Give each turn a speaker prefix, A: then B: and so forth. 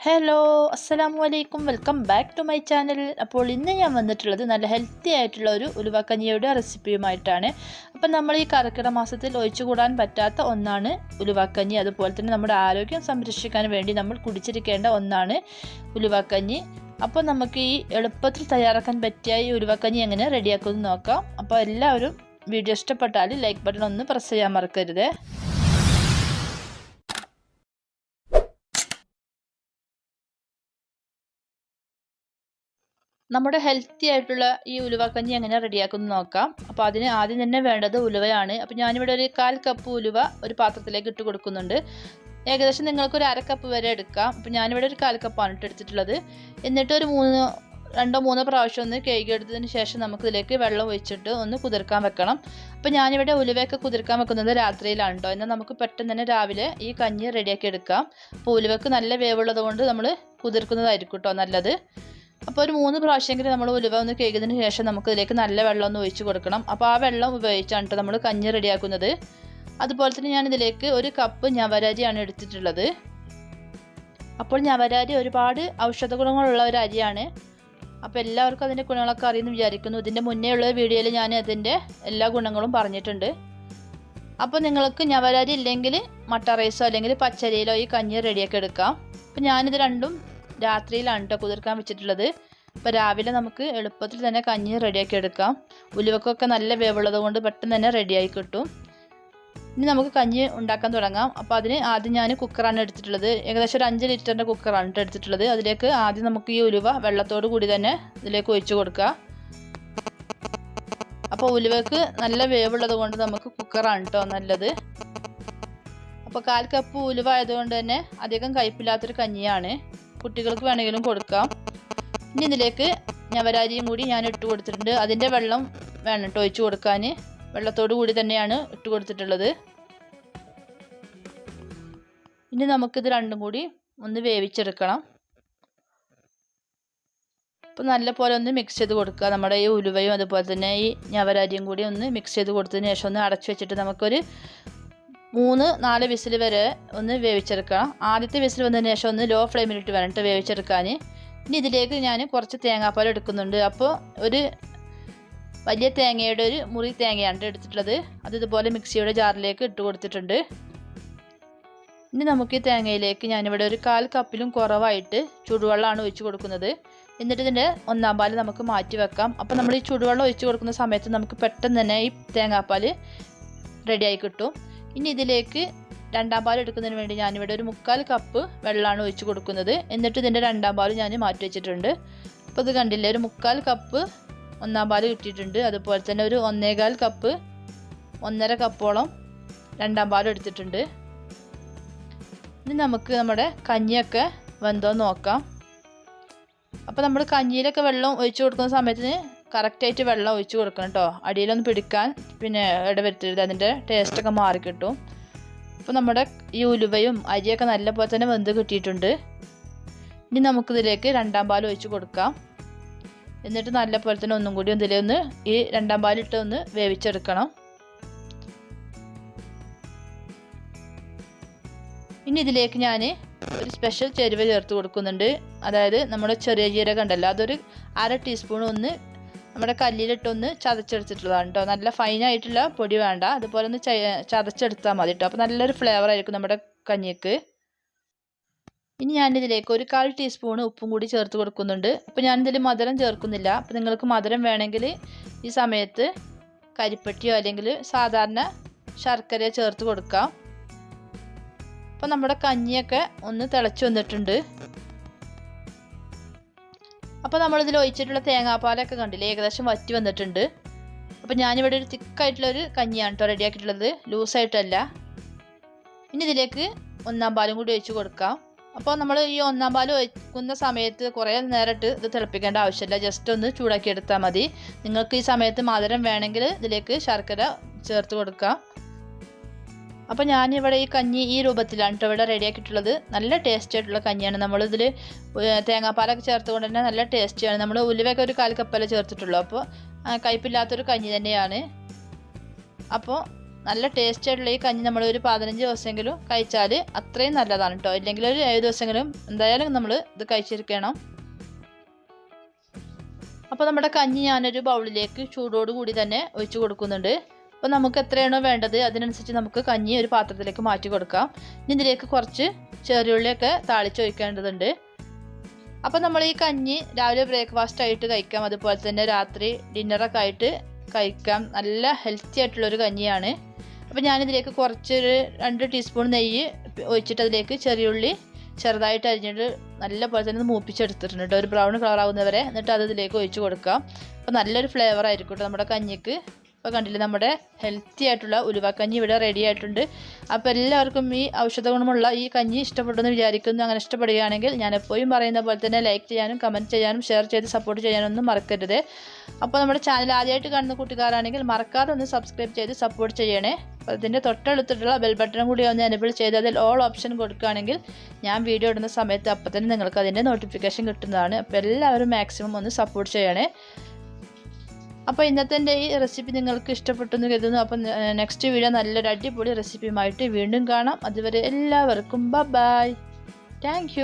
A: Hello അസ്സലാമു അലൈക്കും welcome back to my channel അപ്പോൾ ഇന്ന് ഞാൻ വന്നിട്ടുള്ളത് നല്ല ഹെൽത്തി ആയിട്ടുള്ള ഒരു ഉലുവാക്കഞ്ഞിയുടെ റെസിപ്പിയുമായിട്ടാണ് അപ്പം നമ്മൾ ഈ കർക്കിടക മാസത്തിൽ ഒഴിച്ചുകൂടാൻ പറ്റാത്ത ഒന്നാണ് ഉലുവാക്കഞ്ഞി. അതുപോലെ തന്നെ നമ്മുടെ ആരോഗ്യം സംരക്ഷിക്കാൻ വേണ്ടി നമ്മൾ കുടിച്ചിരിക്കേണ്ട ഒന്നാണ് ഉലുവാക്കഞ്ഞി. അപ്പോൾ നമുക്ക് ഈ എളുപ്പത്തിൽ തയ്യാറാക്കാൻ പറ്റിയ ഈ ഉലുവാക്കഞ്ഞി എങ്ങനെ റെഡിയാക്കുമെന്ന് നോക്കാം. അപ്പോൾ എല്ലാവരും വീഡിയോ ഇഷ്ടപ്പെട്ടാൽ ലൈക്ക് ബട്ടൺ ഒന്ന് പ്രസ് ചെയ്യാൻ മറക്കരുത്. നമ്മുടെ ഹെൽത്തി ആയിട്ടുള്ള ഈ ഉലുവക്കഞ്ഞി എങ്ങനെ റെഡിയാക്കുന്നു നോക്കാം. അപ്പോൾ അതിന് ആദ്യം തന്നെ വേണ്ടത് ഉലുവയാണ്. അപ്പോൾ ഞാനിവിടെ ഒരു കാൽ കപ്പ് ഉലുവ ഒരു പാത്രത്തിലേക്ക് ഇട്ട് കൊടുക്കുന്നുണ്ട്. ഏകദേശം നിങ്ങൾക്ക് ഒരു അര കപ്പ് വരെ എടുക്കാം. അപ്പോൾ ഞാനിവിടെ ഒരു കാൽ കപ്പാണ് ഇട്ട് എടുത്തിട്ടുള്ളത്. എന്നിട്ട് ഒരു മൂന്ന് രണ്ടോ മൂന്നോ പ്രാവശ്യം ഒന്ന് കഴുകിയെടുത്തതിന് ശേഷം നമുക്ക് ഇതിലേക്ക് വെള്ളം ഒഴിച്ചിട്ട് ഒന്ന് കുതിർക്കാൻ വെക്കണം. അപ്പോൾ ഞാനിവിടെ ഉലുവയൊക്കെ കുതിർക്കാൻ വെക്കുന്നത് രാത്രിയിലാണ് കേട്ടോ എന്നാൽ നമുക്ക് പെട്ടെന്ന് തന്നെ രാവിലെ ഈ കഞ്ഞി റെഡിയാക്കി എടുക്കാം. അപ്പോൾ ഉലുവക്ക് നല്ല വേവുള്ളത് കൊണ്ട് നമ്മൾ കുതിർക്കുന്നതായിരിക്കും കേട്ടോ നല്ലത്. അപ്പോൾ ഒരു മൂന്ന് പ്രാവശ്യമെങ്കിലും നമ്മൾ ഉലുവ ഒന്ന് കേൾക്കുന്നതിന് ശേഷം നമുക്ക് ഇതിലേക്ക് നല്ല വെള്ളം ഒന്ന് ഒഴിച്ച് കൊടുക്കണം. അപ്പോൾ ആ വെള്ളം ഉപയോഗിച്ചാണ് നമ്മൾ കഞ്ഞി റെഡിയാക്കുന്നത്. അതുപോലെ തന്നെ ഞാൻ ഇതിലേക്ക് ഒരു കപ്പ് ഞവരരിയാണ് എടുത്തിട്ടുള്ളത്. അപ്പോൾ ഞവരാരി ഒരുപാട് ഔഷധ ഗുണങ്ങളുള്ള ഒരു അരിയാണ്. അപ്പോൾ എല്ലാവർക്കും അതിന്റെ ഗുണങ്ങളൊക്കെ അറിയുമെന്ന് വിചാരിക്കുന്നു. ഇതിന്റെ മുന്നേ ഉള്ള വീഡിയോയിൽ ഞാൻ അതിന്റെ എല്ലാ ഗുണങ്ങളും പറഞ്ഞിട്ടുണ്ട്. അപ്പോൾ നിങ്ങൾക്ക് ഞവരാരി ഇല്ലെങ്കിൽ മട്ട റൈസോ അല്ലെങ്കിൽ പച്ചരിയിലോ ഈ കഞ്ഞി റെഡിയാക്കി എടുക്കാം. അപ്പോൾ ഞാനിത് രണ്ടും രാത്രിയിലാണ് കേട്ടോ കുതിർക്കാൻ വെച്ചിട്ടുള്ളത്. അപ്പോൾ രാവിലെ നമുക്ക് എളുപ്പത്തിൽ തന്നെ കഞ്ഞി റെഡിയാക്കി എടുക്കാം. ഉലുവക്കൊക്കെ നല്ല വേവുള്ളത് കൊണ്ട് പെട്ടെന്ന് തന്നെ റെഡിയായി കിട്ടും. ഇനി നമുക്ക് കഞ്ഞി ഉണ്ടാക്കാൻ തുടങ്ങാം. അപ്പോൾ അതിന് ആദ്യം ഞാൻ കുക്കറാണ് എടുത്തിട്ടുള്ളത്. ഏകദേശം ഒരു അഞ്ച് ലിറ്ററിന്റെ കുക്കറാണ് എടുത്തിട്ടുള്ളത്. അതിലേക്ക് ആദ്യം നമുക്ക് ഈ ഉലുവ വെള്ളത്തോട് കൂടി തന്നെ ഇതിലേക്ക് ഒഴിച്ചു കൊടുക്കുക. അപ്പോൾ ഉലുവക്ക് നല്ല വേവുള്ളത് കൊണ്ട് നമുക്ക് കുക്കറാണ് കേട്ടോ നല്ലത്. അപ്പോൾ കാൽ കപ്പ് ഉലുവ ആയതുകൊണ്ട് തന്നെ അധികം കയ്പില്ലാത്തൊരു കഞ്ഞിയാണ്. കുട്ടികൾക്ക് വേണമെങ്കിലും കൊടുക്കാം. ഇനി ഇതിലേക്ക് ഞവരാരിയും കൂടി ഞാൻ ഇട്ട് കൊടുത്തിട്ടുണ്ട്. അതിന്റെ വെള്ളം വേണം കേട്ടോ ഒഴിച്ച് കൊടുക്കാൻ. വെള്ളത്തോടു കൂടി തന്നെയാണ് ഇട്ട് കൊടുത്തിട്ടുള്ളത്. ഇനി നമുക്കിത് രണ്ടും കൂടി ഒന്ന് വേവിച്ചെടുക്കണം. അപ്പോൾ നല്ല പോലെ ഒന്ന് മിക്സ് ചെയ്ത് കൊടുക്കുക. നമ്മുടെ ഈ ഉലുവയും അതുപോലെ തന്നെ ഈ ഞവരാരിയും കൂടി ഒന്ന് മിക്സ് ചെയ്ത് കൊടുത്തതിന് ശേഷം ഒന്ന് അടച്ചു വെച്ചിട്ട് നമുക്കൊരു മൂന്ന് നാല് വിസിൽ വരെ ഒന്ന് വേവിച്ചെടുക്കണം ആദ്യത്തെ വിസിൽ വന്നതിന് ശേഷം ഒന്ന് ലോ ഫ്ലെയിമിലിട്ട് വേണം വേവിച്ചെടുക്കാൻ. ഇനി ഇതിലേക്ക് ഞാൻ കുറച്ച് തേങ്ങാപ്പാൽ എടുക്കുന്നുണ്ട്. അപ്പോൾ ഒരു വലിയ തേങ്ങയുടെ ഒരു മുറി തേങ്ങയാണ് എടുത്തിട്ടുള്ളത്. അത് ഇതുപോലെ മിക്സിയുടെ ജാറിലേക്ക് ഇട്ട് കൊടുത്തിട്ടുണ്ട്. ഇനി നമുക്ക് ഈ തേങ്ങയിലേക്ക് ഞാനിവിടെ ഒരു കാൽ കപ്പിലും കുറവായിട്ട് ചൂടുവെള്ളമാണ് ഒഴിച്ചു കൊടുക്കുന്നത്. എന്നിട്ട് ഇതിന്റെ ഒന്നാം പാൽ നമുക്ക് മാറ്റി വെക്കാം. അപ്പോൾ നമ്മൾ ഈ ചൂടുവെള്ളം ഒഴിച്ചു കൊടുക്കുന്ന സമയത്ത് നമുക്ക് പെട്ടെന്ന് തന്നെ ഈ തേങ്ങാപ്പാൽ റെഡിയായി കിട്ടും. ഇനി ഇതിലേക്ക് രണ്ടാം പാൽ എടുക്കുന്നതിന് വേണ്ടി ഞാനിവിടെ ഒരു മുക്കാൽ കപ്പ് വെള്ളമാണ് ഒഴിച്ച് കൊടുക്കുന്നത്. എന്നിട്ട് ഇതിന്റെ രണ്ടാം പാൽ ഞാൻ മാറ്റി വെച്ചിട്ടുണ്ട്. അപ്പോൾ ഇത് കണ്ടില്ലേ ഒരു മുക്കാൽ കപ്പ് ഒന്നാം പാൽ കിട്ടിയിട്ടുണ്ട്. അതുപോലെ തന്നെ ഒരു ഒന്നേകാൽ കപ്പ് ഒന്നര കപ്പോളം രണ്ടാം പാൽ എടുത്തിട്ടുണ്ട്. ഇനി നമുക്ക് നമ്മുടെ കഞ്ഞിയൊക്കെ വെന്തോ നോക്കാം. അപ്പോൾ നമ്മൾ കഞ്ഞിയിലൊക്കെ വെള്ളം ഒഴിച്ചു കൊടുക്കുന്ന സമയത്തിന് കറക്റ്റായിട്ട് വെള്ളം ഒഴിച്ച് കൊടുക്കണം കേട്ടോ അടിയിലൊന്ന് പിടിക്കാൻ പിന്നെ ഇടവരുത്തരുത്. അതിന്റെ ടേസ്റ്റൊക്കെ മാറിക്കിട്ടും അപ്പോൾ നമ്മുടെ ഈ ഉലുവയും അരിയൊക്കെ നല്ലപോലെ തന്നെ വെന്ത് കിട്ടിയിട്ടുണ്ട്. ഇനി നമുക്കിതിലേക്ക് രണ്ടാം പാൽ ഒഴിച്ച് കൊടുക്കാം. എന്നിട്ട് നല്ലപോലെ തന്നെ ഒന്നും കൂടി ഇതിലൊന്ന് ഈ രണ്ടാം പാലിട്ട് ഒന്ന് വേവിച്ചെടുക്കണം. ഇനി ഇതിലേക്ക് ഞാൻ ഒരു സ്പെഷ്യൽ ചേരുവ ചേർത്ത് കൊടുക്കുന്നുണ്ട്. അതായത് നമ്മുടെ ചെറിയ ജീരകം ഉണ്ടല്ലോ അതൊരു അര ടീസ്പൂൺ ഒന്ന് നമ്മുടെ കല്ലിലിട്ടൊന്ന് ചതച്ചെടുത്തിട്ടുള്ളതാണ് കേട്ടോ നല്ല ഫൈനായിട്ടുള്ള പൊടി വേണ്ട. അതുപോലെ ഒന്ന് ചതച്ചെടുത്താൽ മതി കേട്ടോ അപ്പോൾ നല്ലൊരു ഫ്ലേവർ ആയിരിക്കും നമ്മുടെ കഞ്ഞിക്ക്. ഇനി ഞാനിതിലേക്ക് ഒരു കാൽ ടീസ്പൂൺ ഉപ്പും കൂടി ചേർത്ത് കൊടുക്കുന്നുണ്ട്. അപ്പോൾ ഞാനിതിൽ മധുരം ചേർക്കുന്നില്ല. അപ്പോൾ നിങ്ങൾക്ക് മധുരം വേണമെങ്കിൽ ഈ സമയത്ത് കരിപ്പട്ടിയോ അല്ലെങ്കിൽ സാധാരണ ശർക്കരയോ ചേർത്ത് കൊടുക്കാം. അപ്പോൾ നമ്മുടെ കഞ്ഞിയൊക്കെ ഒന്ന് തിളച്ച് വന്നിട്ടുണ്ട്. അപ്പോൾ നമ്മളിതിൽ ഒഴിച്ചിട്ടുള്ള തേങ്ങാപ്പാലൊക്കെ കണ്ടില്ലേ? ഏകദേശം വറ്റി വന്നിട്ടുണ്ട്. അപ്പോൾ ഞാനിവിടെ ഒരു തിക്കായിട്ടുള്ളൊരു കഞ്ഞിയാണ് കേട്ടോ റെഡിയാക്കിയിട്ടുള്ളത്. ലൂസായിട്ടല്ല. ഇനി ഇതിലേക്ക് ഒന്നാം പാലും കൂടി ഒഴിച്ച് കൊടുക്കാം. അപ്പോൾ നമ്മൾ ഈ ഒന്നാം പാൽ ഒഴിക്കുന്ന സമയത്ത് കുറേ നേരിട്ട് ഇത് തിളപ്പിക്കേണ്ട ആവശ്യമില്ല. ജസ്റ്റ് ഒന്ന് ചൂടാക്കി എടുത്താൽ മതി. നിങ്ങൾക്ക് ഈ സമയത്ത് മധുരം വേണമെങ്കിൽ ഇതിലേക്ക് ശർക്കര ചേർത്ത് കൊടുക്കാം. അപ്പോൾ ഞാനിവിടെ ഈ കഞ്ഞി ഈ രൂപത്തിലാണ് കേട്ടോ ഇവിടെ റെഡിയാക്കിയിട്ടുള്ളത് നല്ല ടേസ്റ്റ് ആയിട്ടുള്ള കഞ്ഞിയാണ്. നമ്മളിതിൽ തേങ്ങാപ്പാലൊക്കെ ചേർത്തുകൊണ്ട് തന്നെ നല്ല ടേസ്റ്റിയാണ് നമ്മൾ ഉലുവയൊക്കെ ഒരു കാൽ കപ്പല ചേർത്തിട്ടുള്ളൂ. അപ്പോൾ കയ്പില്ലാത്തൊരു കഞ്ഞി തന്നെയാണ്. അപ്പോൾ നല്ല ടേസ്റ്റ് ആയിട്ടുള്ള ഈ കഞ്ഞി നമ്മൾ ഒരു പതിനഞ്ച് ദിവസമെങ്കിലും കഴിച്ചാൽ അത്രയും നല്ലതാണ് കേട്ടോ ഇല്ലെങ്കിൽ ഒരു ഏഴ് ദിവസമെങ്കിലും എന്തായാലും നമ്മൾ ഇത് കഴിച്ചിരിക്കണം. അപ്പോൾ നമ്മുടെ കഞ്ഞി ഞാനൊരു ബൗളിലേക്ക് ചൂടോട് കൂടി തന്നെ ഒഴിച്ചു കൊടുക്കുന്നുണ്ട്. അപ്പോൾ നമുക്ക് എത്രയാണോ വേണ്ടത് അതിനനുസരിച്ച് നമുക്ക് കഞ്ഞി ഒരു പാത്രത്തിലേക്ക് മാറ്റി കൊടുക്കാം. ഇനി ഇതിലേക്ക് കുറച്ച് ചെറിയുള്ളിയൊക്കെ താളിച്ച് ഒഴിക്കേണ്ടതുണ്ട്. അപ്പോൾ നമ്മൾ ഈ കഞ്ഞി രാവിലെ ബ്രേക്ക്ഫാസ്റ്റ് ആയിട്ട് കഴിക്കാം. അതുപോലെ തന്നെ രാത്രി ഡിന്നറൊക്കെ ആയിട്ട് കഴിക്കാം. നല്ല ഹെൽത്തി ആയിട്ടുള്ളൊരു കഞ്ഞിയാണ്. അപ്പോൾ ഞാനിതിലേക്ക് കുറച്ചൊരു രണ്ട് ടീസ്പൂൺ നെയ്യ് ഒഴിച്ചിട്ട് അതിലേക്ക് ചെറിയുള്ളി ചെറുതായിട്ട് അരിഞ്ഞിട്ട് നല്ല പോലെ തന്നെ മൂപ്പിച്ചെടുത്തിട്ടുണ്ട് കേട്ടോ. ഒരു ബ്രൗൺ കളർ ആവുന്നവരെ. എന്നിട്ട് അത് ഇതിലേക്ക് ഒഴിച്ച് കൊടുക്കാം. അപ്പോൾ നല്ലൊരു ഫ്ലേവർ ആയിരിക്കും കേട്ടോ നമ്മുടെ കഞ്ഞിക്ക്. അപ്പോൾ കണ്ടില്ലേ നമ്മുടെ ഹെൽത്തി ആയിട്ടുള്ള ഉലുവക്കഞ്ഞി ഇവിടെ റെഡി ആയിട്ടുണ്ട്. അപ്പോൾ എല്ലാവർക്കും ഈ ഔഷധ ഗുണമുള്ള ഈ കഞ്ഞി ഇഷ്ടപ്പെട്ടെന്ന് വിചാരിക്കുന്നു അങ്ങനെ ഇഷ്ടപ്പെടുകയാണെങ്കിൽ ഞാൻ എപ്പോഴും പറയുന്ന പോലെ തന്നെ ലൈക്ക് ചെയ്യാനും കമന്റ് ചെയ്യാനും ഷെയർ ചെയ്ത് സപ്പോർട്ട് ചെയ്യാനൊന്നും മറക്കരുത്. അപ്പോൾ നമ്മുടെ ചാനൽ ആദ്യമായിട്ട് കാണുന്ന കൂട്ടുകാരാണെങ്കിൽ മറക്കാതെ ഒന്ന് സബ്സ്ക്രൈബ് ചെയ്ത് സപ്പോർട്ട് ചെയ്യണേ. അപ്പോൾ ഇതിന്റെ തൊട്ടടുത്തിട്ടുള്ള ബെൽ ബട്ടൺ കൂടി ഒന്ന് എനബിൾ ചെയ്ത് അതിൽ ഓൾ ഓപ്ഷൻ കൊടുക്കുകയാണെങ്കിൽ ഞാൻ വീഡിയോ ഇടുന്ന സമയത്ത് അപ്പോൾ തന്നെ നിങ്ങൾക്ക് അതിന്റെ നോട്ടിഫിക്കേഷൻ കിട്ടുന്നതാണ്. അപ്പോൾ എല്ലാവരും മാക്സിമം ഒന്ന് സപ്പോർട്ട് ചെയ്യണേ. അപ്പോൾ ഇന്നത്തെ ഈ റെസിപ്പി നിങ്ങൾക്ക് ഇഷ്ടപ്പെട്ടു എന്ന് കരുതുന്നു. അപ്പം നെക്സ്റ്റ് വീഡിയോ നല്ലൊരു അടിപൊളി റെസിപ്പിയുമായിട്ട് വീണ്ടും കാണാം. അതുവരെ എല്ലാവർക്കും ബ ബായ് താങ്ക്